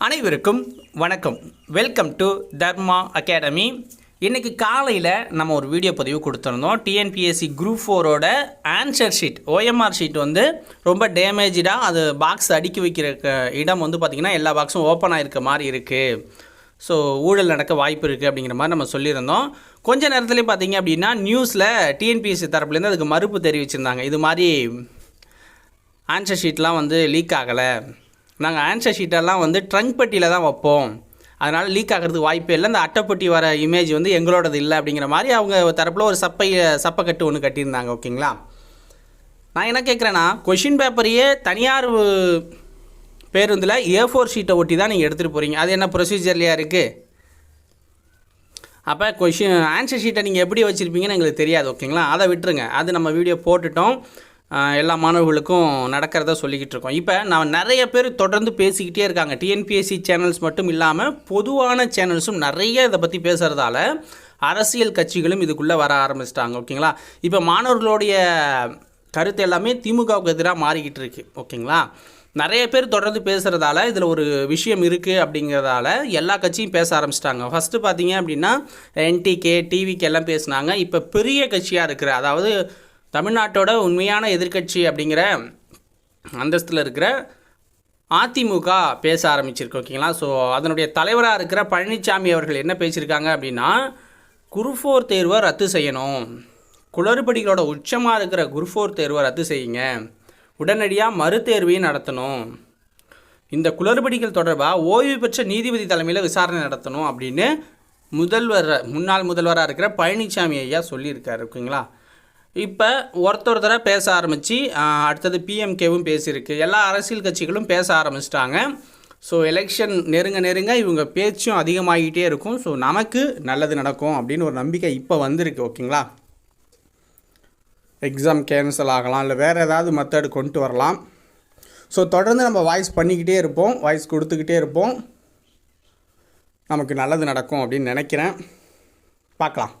அனைவருக்கும் வணக்கம். Welcome to Dharma academy இன்றைக்கி காலையில் நம்ம ஒரு வீடியோ பதிவு கொடுத்துருந்தோம். டிஎன்பிஎஸ்சி குரூப் ஃபோரோட ஆன்சர் ஷீட் ஓஎம்ஆர் ஷீட் வந்து ரொம்ப டேமேஜாக அது பாக்ஸ் அடுக்கி வைக்கிற க- இடம் வந்து பார்த்திங்கன்னா எல்லா பாக்ஸும் ஓப்பன் ஆகிருக்க மாதிரி இருக்குது ஸோ ஊழல் நடக்க வாய்ப்பு இருக்குது அப்படிங்கிற மாதிரி நம்ம சொல்லியிருந்தோம். கொஞ்ச நேரத்துலேயே பார்த்தீங்க அப்படின்னா நியூஸில் டிஎன்பிஎஸ்சி தரப்புலேருந்து அதுக்கு மறுப்பு தெரிவிச்சிருந்தாங்க. இது மாதிரி ஆன்சர் ஷீட்லாம் வந்து லீக் ஆகலை. நாங்கள் ஆன்சர் ஷீட்டெல்லாம் வந்து ட்ரங்க் பெட்டியில் தான் வைப்போம். அதனால் லீக் ஆகிறதுக்கு வாய்ப்பே இல்லை. அந்த அட்டைப்பட்டி வர இமேஜ் வந்து எங்களோடது இல்லை அப்படிங்கிற மாதிரி அவங்க தரப்பில் ஒரு சப்பை சப்பக்கட்டு ஒன்று கட்டியிருந்தாங்க ஓகேங்களா நான் என்ன கேட்குறேன்னா கொஷின் பேப்பரையே தனியார் பேருந்தில் ஏ ஃபோர் ஷீட்டை ஒட்டி தான் நீங்கள் எடுத்துகிட்டு போகிறீங்க அது என்ன ப்ரொசீஜர்லையா இருக்குது அப்போ கொஷின் ஆன்சர் ஷீட்டை நீங்கள் எப்படி வச்சுருப்பீங்கன்னு எங்களுக்கு தெரியாது ஓகேங்களா அதை விட்டுருங்க. அது நம்ம வீடியோ போட்டுட்டோம். எல்லா மாணவர்களுக்கும் நடக்கிறத சொல்லிக்கிட்டு இருக்கோம். இப்போ நான் நிறைய பேர் தொடர்ந்து பேசிக்கிட்டே இருக்காங்க. டிஎன்பிஎஸ்சி சேனல்ஸ் மட்டும் இல்லாமல் பொதுவான சேனல்ஸும் நிறைய இதை பற்றி பேசுகிறதால அரசியல் கட்சிகளும் இதுக்குள்ளே வர ஆரம்பிச்சிட்டாங்க. ஓகேங்களா? இப்போ மாணவர்களுடைய கருத்து எல்லாமே திமுகவுக்கு எதிராக மாறிக்கிட்டு இருக்கு. ஓகேங்களா? நிறைய பேர் தொடர்ந்து பேசுகிறதால இதில் ஒரு விஷயம் இருக்குது அப்படிங்கிறதால எல்லா கட்சியும் பேச ஆரம்பிச்சிட்டாங்க. ஃபஸ்ட்டு பார்த்தீங்க அப்படின்னா என்டிகே டிவிக்கு எல்லாம் பேசுனாங்க. இப்போ பெரிய கட்சியாக இருக்கிற அதாவது தமிழ்நாட்டோட உண்மையான எதிர்க்கட்சி அப்படிங்கிற அந்தஸ்தில் இருக்கிற அதிமுக பேச ஆரம்பிச்சிருக்கு ஓகேங்களா? ஸோ அதனுடைய தலைவராக இருக்கிற பழனிசாமி அவர்கள் என்ன பேசியிருக்காங்க அப்படின்னா குருஃபோர் தேர்வை ரத்து செய்யணும். குளறுபடிகளோட உச்சமாக இருக்கிற குருஃபோர் தேர்வை ரத்து செய்யுங்க. உடனடியாக மறுதேர்வையும் நடத்தணும். இந்த குளறுபடிகள் தொடர்பாக ஓய்வு பெற்ற நீதிபதி தலைமையில் விசாரணை நடத்தணும் அப்படின்னு முதல்வர் முன்னாள் முதல்வராக இருக்கிற பழனிசாமி ஐயா சொல்லியிருக்காரு ஓகேங்களா? இப்போ ஒருத்தர் தடவை பேச ஆரம்பித்து அடுத்தது பிஎம்கேவும் பேசியிருக்கு. எல்லா அரசியல் கட்சிகளும் பேச ஆரம்பிச்சிட்டாங்க. ஸோ எலெக்ஷன் நெருங்க நெருங்க இவங்க பேச்சும் அதிகமாகிட்டே இருக்கும். ஸோ நமக்கு நல்லது நடக்கும் அப்படின்னு ஒரு நம்பிக்கை இப்போ வந்திருக்கு ஓகேங்களா? எக்ஸாம் கேன்சல் ஆகலாம் இல்லை வேறு ஏதாவது மெத்தடு கொண்டு வரலாம். ஸோ தொடர்ந்து நம்ம வாய்ஸ் பண்ணிக்கிட்டே இருப்போம் வாய்ஸ் கொடுத்துக்கிட்டே இருப்போம். நமக்கு நல்லது நடக்கும் அப்படின்னு நினைக்கிறேன். பார்க்கலாம்.